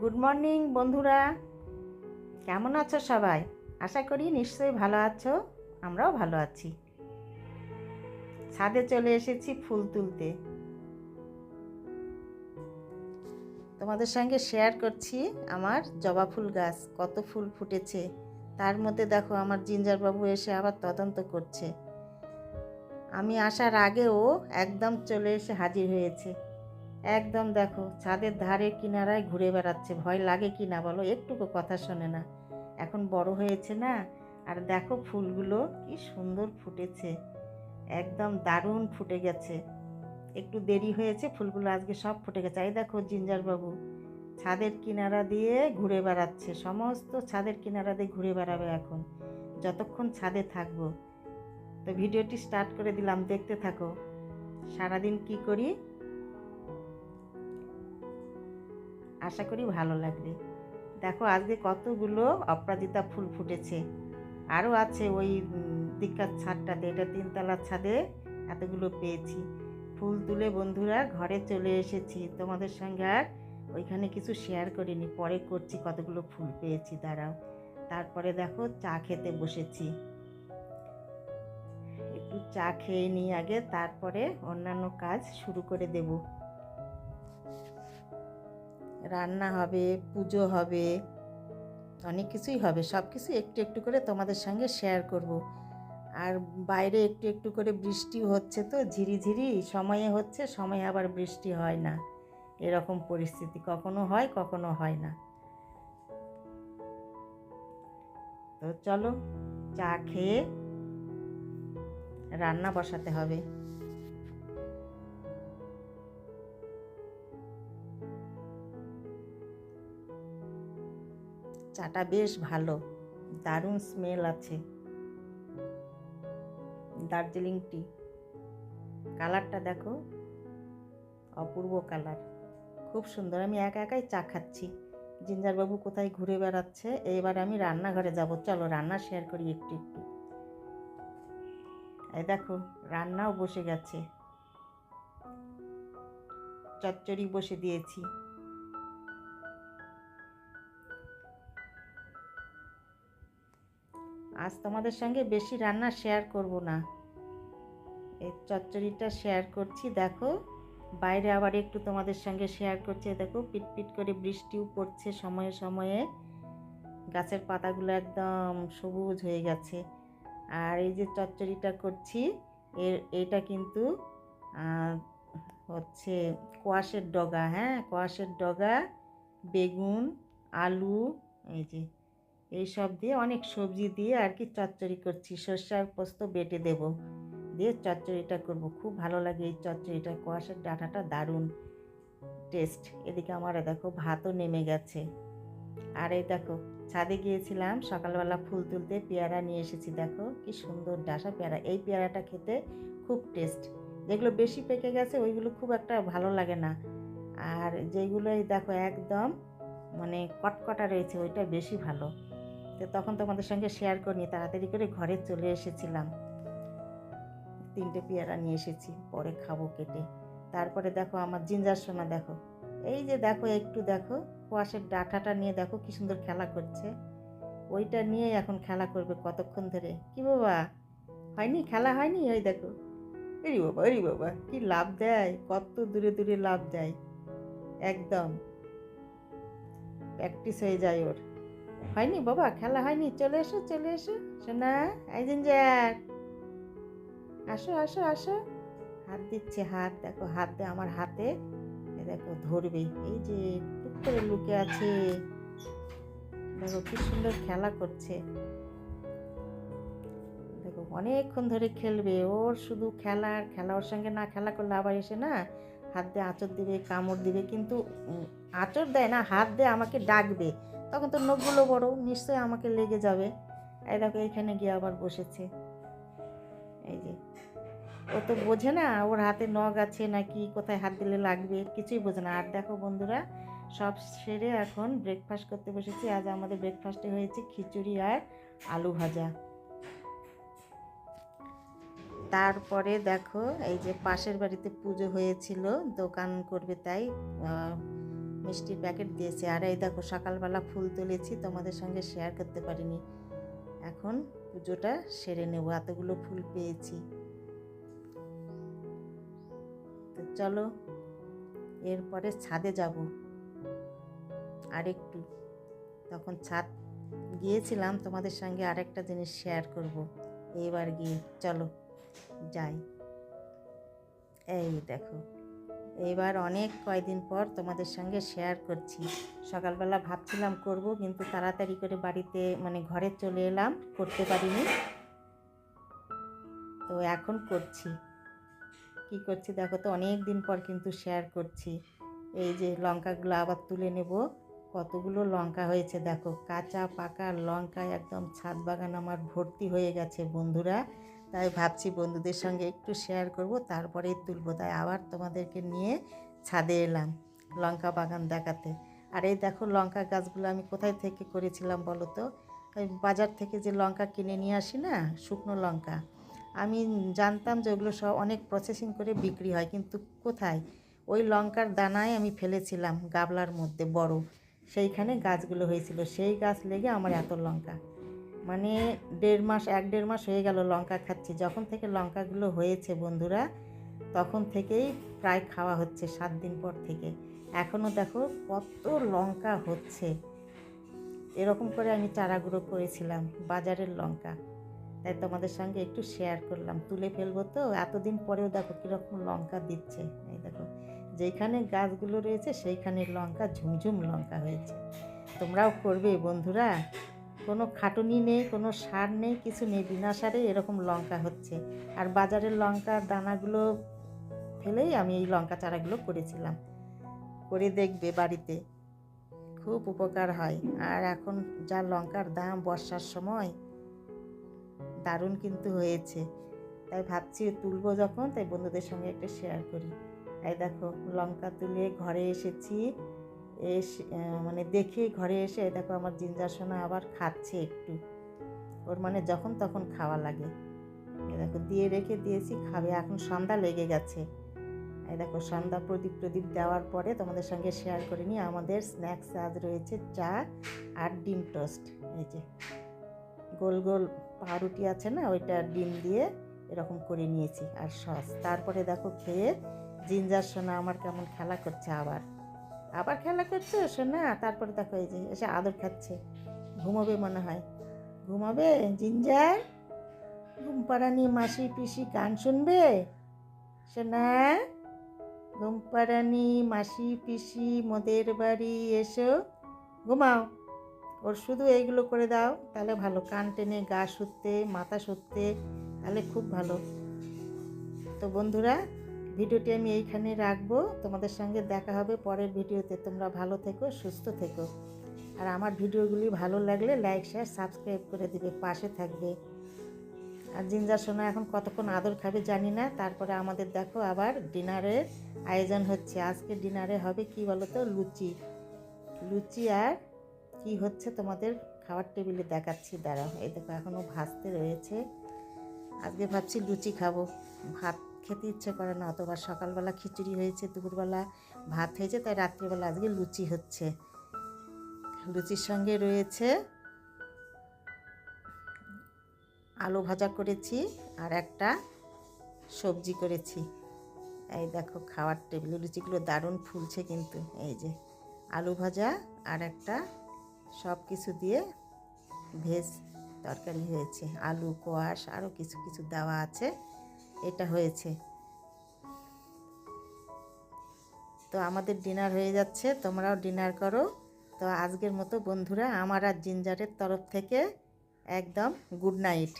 Good morning বন্ধুরা। কেমন আছো সবাই? আশা করি নিশ্চয়ই ভালো আছো, আমরাও ভালো আছি। ছাদে চলে এসেছি ফুল তুলতে। তোমাদের সঙ্গে শেয়ার করছি আমার জবা ফুল গাছ, কত ফুল ফুটেছে। তার মধ্যে দেখো আমার জিঞ্জার বাবু এসে আবার তদন্ত করছে। আমি আসার আগেও একদম চলে এসে হাজির হয়েছে। একদম দেখো, ছাদের ধারে কিনারায় ঘুরে বেড়াচ্ছে, ভয় লাগে কি না বলো? একটুকু কথা শোনে না। এখন বড় হয়েছে না? আর দেখো ফুলগুলো, কি সুন্দর ফুটেছে। একদম দারুণ ফুটে গেছে। একটু দেরি হয়েছে, ফুলগুলো আজকে সব ফুটে গেছে। এই দেখো জিঞ্জার বাবু ছাদের কিনারা দিয়ে ঘুরে বেড়াচ্ছে। সমস্ত ছাদের কিনারা দিয়ে ঘুরে বেড়াবে এখন। যতক্ষণ ছাদে থাকব। তো ভিডিওটি স্টার্ট করে দিলাম, দেখতে থাকো। সারাদিন কি করি? আশা করি ভালো লাগবে। দেখো আজকে কতগুলো অপরাজিতা ফুল ফুটেছে। আরও আছে ওই উম, দিককার ছাদটাতে এটা তিনতলার ছাদে এতগুলো পেয়েছি। ফুল তুলে বন্ধুরা ঘরে চলে এসেছি। তোমাদের সঙ্গে আর ওইখানে কিছু শেয়ার করিনি। পরে করছি কতগুলো ফুল পেয়েছি দাঁড়াও। তারপরে দেখো চা খেতে বসেছি। একটু চা খেয়ে নিই আগে তারপরে অন্যান্য কাজ শুরু করে দেবো। রান্না হবে, পুজো হবে, অনেক কিছুই হবে। সব কিছু একটু একটু করে তোমাদের সঙ্গে শেয়ার করব। আর বাইরে একটু একটু করে বৃষ্টি হচ্ছে তো, ঝিরিঝিরি, সময়ে হচ্ছে, সময়ে আবার বৃষ্টি হয় না। এরকম পরিস্থিতি কখনো হয় কখনো হয় না। তো চলো, চা খেয়ে রান্না বসাতে হবে। চাটা বেশ ভালো। দারুণ স্মেল আছে। দার্জিলিং টি কালারটা দেখো, অপূর্ব কালার। খুব সুন্দর, আমি একা একাই চা খাচ্ছি। জিঞ্জারবাবু কোথায় ঘুরে বেড়াচ্ছে? এবার আমি রান্নাঘরে যাব। চলো, রান্না শেয়ার করি একটু একটু। এই দেখো, রান্নাও বসে গেছে। চচ্চড়ি বসে দিয়েছি। আজ তোমাদের সঙ্গে বেশি রান্না শেয়ার করব না। এই চচ্চড়িটা শেয়ার করছি, দেখো। বাইরে আবার একটু তোমাদের সঙ্গে শেয়ার করছি, দেখো, পিটপিট করে বৃষ্টিও পড়ছে সময়ে সময়ে। গাছের পাতাগুলো একদম সবুজ হয়ে গেছে। আর এই যে চচ্চড়িটা করছি, এর, এটা কিন্তু হচ্ছে কোয়াশের ডগা হ্যাঁ? কোয়াশের ডগা, বেগুন, আলু, এই যে এই সব দিয়ে অনেক সবজি দিয়ে আর কি চচ্চড়ি করছি। সর্ষে আর পোস্ত বেটে দেব। দিয়ে চচ্চড়িটা করব। খুব ভালো লাগে এই চচ্চড়িটা। কোয়াশের ডাঁটাটা দারুণ টেস্ট। এদিকে আমার দেখো ভাতও নেমে গেছে। আর এই দেখো, ছাদে গিয়েছিলাম, সকালবেলা ফুল তুলতে পেয়ারা নিয়ে এসেছি। দেখো কি সুন্দর ডাসা পেয়ারা। এই পেয়ারাটা খেতে খুব টেস্ট। যেগুলো বেশি পেকে গেছে, ওইগুলো খুব একটা ভালো লাগে না। আর যেগুলো দেখো একদম মানে কটকটা রয়েছে, ওইটা বেশি ভালো। তো তখন তোমাদের সঙ্গে শেয়ার করিনি, তাড়াতাড়ি করে ঘরে চলে এসেছিলাম। তিনটে পেয়ারা নিয়ে এসেছি, পরে খাব কেটে। তারপরে দেখো আমার জিঞ্জার সোনা দেখো। এই যে দেখো, একটু দেখো, কোয়াশের ডাঁটাটা নিয়ে দেখো কি সুন্দর খেলা করছে। ওইটা নিয়ে এখন খেলা করবে কতক্ষণ ধরে? কি বাবা? হয়নি? খেলা হয়নি? ওই দেখো। এরি বাবা এরি বাবা, কি লাভ দেয়? কত দূরে দূরে লাভ দেয়। একদম। প্র্যাকটিস হয়ে যায় ওর। হয়নি বাবা, খেলা হয়নি। চলে এসো চলে এসো। সোনা, এই জিঞ্জার। আসো আসো আসো। হাত দিচ্ছে হাত, দেখো হাত, আমার হাতে। দেখো, ধরবে। এই যে টুক করে লুকে আছে। দেখো কি সুন্দর খেলা করছে। দেখো, অনেকক্ষণ ধরে খেলবে। ওর শুধু খেলা আর খেলা, ওর সঙ্গে না খেলা করলে আবার এসে না হাত দিয়ে আঁচড় দিবে, কামড় দিবে। কিন্তু আঁচড় দেয় না, হাত দিয়ে আমাকে ডাকবে। তখন তো নখগুলো বড়, নিশ্চয়ই আমাকে লেগে যাবে। এই দেখো, এখানে গিয়ে আবার বসেছে। এই যে, ও তো বোঝে না, ওর হাতে নখ আছে নাকি কোথায় হাত দিলে লাগবে, কিছুই বোঝে না। আর দেখো বন্ধুরা, সব সেরে এখন ব্রেকফাস্ট করতে বসেছি। আজ আমাদের ব্রেকফাস্টে হয়েছে খিচুড়ি আর আলু ভাজা। তারপরে দেখো, এই যে পাশের বাড়িতে পুজো হয়েছিল, দোকান করবে তাই মিষ্টির প্যাকেট দিয়েছে। আর এই দেখো, সকালবেলা ফুল তুলেছি, তোমাদের সঙ্গে শেয়ার করতে পারিনি। এখন পুজোটা সেরে নেব, এতগুলো ফুল পেয়েছি। তো চলো, এরপরে ছাদে যাব। আরেকটু তখন ছাদ, গিয়েছিলাম তোমাদের সঙ্গে আরেকটা জিনিস শেয়ার করব। এইবার গিয়ে, চলো, যাই। এই দেখো। এইবার অনেক কয়দিন পর তোমাদের সঙ্গে শেয়ার করছি। সকালবেলা ভাবছিলাম করব, কিন্তু তাড়াতাড়ি করে বাড়িতে মানে ঘরে চলে এলাম, করতে পারিনি। তো এখন করছি। কি করছি দেখো তো অনেক দিন পর কিন্তু শেয়ার করছি। এই যে লঙ্কাগুলো আবার তুলে নেব। কতগুলো লঙ্কা হয়েছে দেখো, কাঁচা, পাকা লঙ্কা একদম ছাদ বাগান আমার ভর্তি হয়ে গেছে বন্ধুরা। তাই ভাবছি বন্ধুদের সঙ্গে একটু শেয়ার করব তারপরেই তুলবো তাই আবার তোমাদেরকে নিয়ে ছাদে এলাম লঙ্কা বাগান দেখাতে। আর এই দেখো লঙ্কা গাছগুলো আমি কোথায় থেকে করেছিলাম বলো তো? বাজার থেকে যে লঙ্কা কিনে নিয়ে আসি না, শুকনো লঙ্কা। আমি জানতাম যে ওগুলো সব অনেক প্রসেসিং করে বিক্রি হয়, কিন্তু কোথায়? ওই লঙ্কার দানায় আমি ফেলেছিলাম গাবলার মধ্যে বড় সেইখানে গাছগুলো হয়েছিল। সেই গাছ লেগে আমার এত লঙ্কা। মানে দেড় মাস, এক দেড় মাস হয়ে গেল লঙ্কা খাচ্ছি। যখন থেকে লঙ্কাগুলো হয়েছে বন্ধুরা, তখন থেকেই প্রায় খাওয়া হচ্ছে সাত দিন পর থেকে। এখনও দেখো কত লঙ্কা হচ্ছে। এরকম করে আমি চারাগুলো করেছিলাম, বাজারের লঙ্কা। তাই তোমাদের সঙ্গে একটু শেয়ার করলাম। তুলে ফেলব তো, এতদিন পরেও দেখো কীরকম লঙ্কা দিচ্ছে। এই দেখো যেখানে গাছগুলো রয়েছে, সেইখানে লঙ্কা, ঝুমঝুম লঙ্কা হয়েছে। তোমরাও করবে বন্ধুরা। কোনো খাটুনি নেই, কোনো সার নেই, কিছু নেই। বিনা সারে এরকম লঙ্কা হচ্ছে। আর বাজারের লঙ্কার দানাগুলো ফেলেই আমি এই লঙ্কা চারাগুলো করেছিলাম। করে দেখবে বাড়িতে। খুব উপকার হয়। আর এখন যা লঙ্কার দাম বর্ষার সময়, দারুণ কিন্তু হয়েছে। তাই ভাবছি তুলবো যখন, তাই বন্ধুদের সঙ্গে একটু শেয়ার করি। তাই দেখো, লঙ্কা তুলে ঘরে এসেছি। এসে মানে দেখে ঘরে এসে, দেখো আমার জিঞ্জার সোনা আবার খাচ্ছে একটু। ওর মানে যখন তখন খাওয়া লাগে। দেখো, দিয়ে রেখে দিয়েছি, খাবে। এখন সন্ধ্যা লেগে গেছে। এই দেখো, সন্ধ্যা প্রদীপ প্রদীপ দেওয়ার পরে তোমাদের সঙ্গে শেয়ার করে নিই। আমাদের স্ন্যাক্স আজ রয়েছে চা আর ডিম টোস্ট এই যে, গোল গোল পাউরুটি আছে না, ওইটা ডিম দিয়ে এরকম করে নিয়েছি, আর সস তারপরে দেখো খেয়ে জিঞ্জার সোনা আমার কেমন খেলা করছে আবার। আবার খেলা করছে সোনা তারপরে দেখো এই যে, এসে আদর খাচ্ছে। ঘুমাবে মনে হয়। ঘুমাবে? জিঞ্জার? ঘুম পাড়ানি মাসি পিসি গান শুনবে? সোনা? ঘুম পাড়ানি মাসি পিসি, মোদের বাড়ি এসো। ঘুমাও। ওর শুধু এইগুলো করে দাও, তাহলে ভালো। কান টেনে, গা শুতে মাথা শুতে তাহলে খুব ভালো। তো বন্ধুরা ভিডিওটি আমি এইখানে রাখব। তোমাদের সঙ্গে দেখা হবে পরের ভিডিওতে। তোমরা ভালো থেকো, সুস্থ থেকো। আর আমার ভিডিওগুলি ভালো লাগলে লাইক, শেয়ার, সাবস্ক্রাইব করে দিবে, পাশে থাকবে। আর জিঞ্জার সোনা এখন কতক্ষণ আদর খাবে জানি না। তারপরে আমাদের দেখো আবার ডিনারের আয়োজন হচ্ছে। আজকে ডিনারে হবে কি বলো তো লুচি। লুচি আর কি হচ্ছে তোমাদের খাওয়ার টেবিলে দেখাচ্ছি। দাঁড়াও, এই দেখো এখনও ভাজতে রয়েছে। আজকে ভাবছি লুচি খাব। ভাত খেতে ইচ্ছে করে না, অথবা সকালবেলা খিচুড়ি হয়েছে, দুপুরবেলা ভাত হয়েছে, তাই রাত্রিবেলা আজকে লুচি হচ্ছে। লুচির সঙ্গে রয়েছে আলু ভাজা করেছি আর একটা সবজি করেছি। এই দেখো খাওয়ার টেবিলে লুচিগুলো দারুণ ফুলছে কিন্তু, এই যে আলু ভাজা আর একটা সব কিছু দিয়ে ভেজ তরকারি হয়েছে। আলু, কোয়াশ আরও কিছু কিছু দেওয়া আছে। এটা হয়েছে। তো আমাদের ডিনার হয়ে যাচ্ছে, তোমরাও ডিনার করো। তো আজকের মতো বন্ধুরা, আমার আর জিঞ্জারের তরফ থেকে একদম গুড নাইট